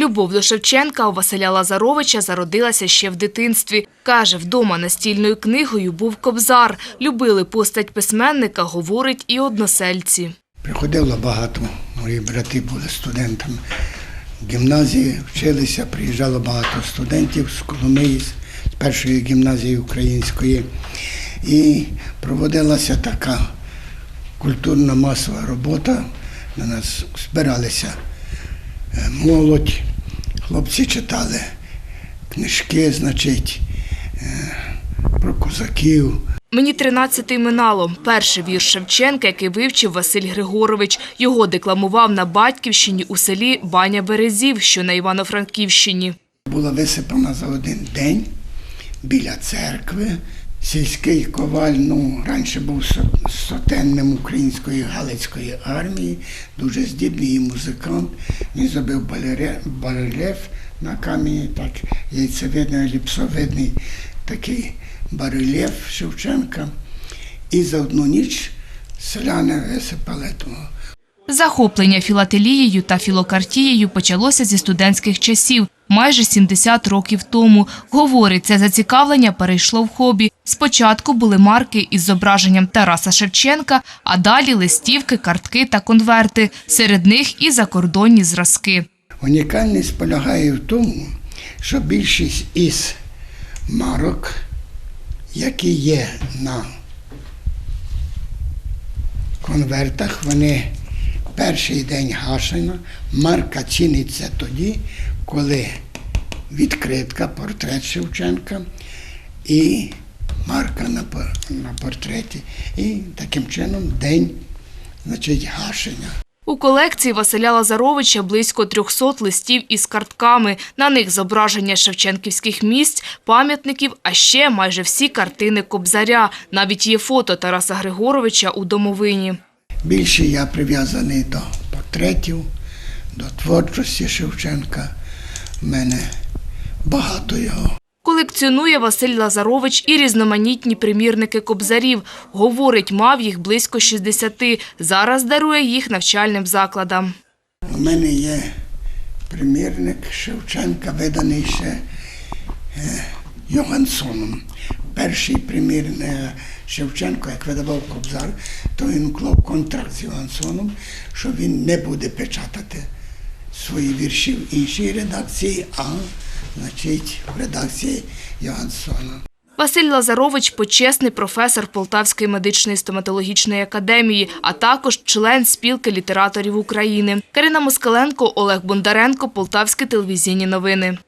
Любов до Шевченка у Василя Лазаровича зародилася ще в дитинстві. Каже, вдома настільною книгою був кобзар. Любили постать письменника, говорить і односельці. Приходило багато, мої брати були студентами гімназії, вчилися, приїжджало багато студентів з Коломиї, з першої гімназії української. І проводилася така культурна масова робота. На нас збиралися е, молодь, хлопці читали книжки, значить, е, про козаків, Мені 13 минало. Перший вірш Шевченка, який вивчив Василь Григорович. Його декламував на батьківщині у селі Баня Березів, що на Івано-Франківщині. була висипана за один день біля церкви. Сільський коваль, ну, раніше був сотенним української Галицької армії, дуже здібний музикант. Він зробив барельєф на камені, так яйцевидний, еліпсовидний такий барельєф Шевченка. І за одну ніч селяни висипали того Захоплення філателією та філокартією почалося зі студентських часів, майже 70 років тому. Говорить, це зацікавлення перейшло в хобі. Спочатку були марки із зображенням Тараса Шевченка, а далі листівки, картки та конверти. Серед них і закордонні зразки. Унікальність полягає в тому, що більшість із марок, які є на конвертах, вони перший день гашена. Марка ціниться тоді, коли відкритка, портрет Шевченка і марка на, на портреті. І таким чином день значить гашення. У колекції Василя Лазаровича близько 300 листів із картками. На них зображення шевченківських місць, пам'ятників, а ще майже всі картини Кобзаря. Навіть є фото Тараса Григоровича у домовині. Більше я прив'язаний до портретів, до творчості Шевченка. У мене багато його. Колекціонує Василь Лазарович і різноманітні примірники кобзарів. Говорить, мав їх близько 60. Зараз дарує їх навчальним закладам. У мене є примірник Шевченка, виданий ще е, Йогансоном. Перший примірник Шевченко, як видавав Кобзар, то він уклав контракт з Йогансоном, що він не буде печатати свої вірші в іншій редакції, а значить в редакції Йогансона. Василь Лазарович – почесний професор Полтавської медичної стоматологічної академії, а також член спілки літераторів України. Карина Москаленко, Олег Бондаренко, Полтавські телевізійні новини.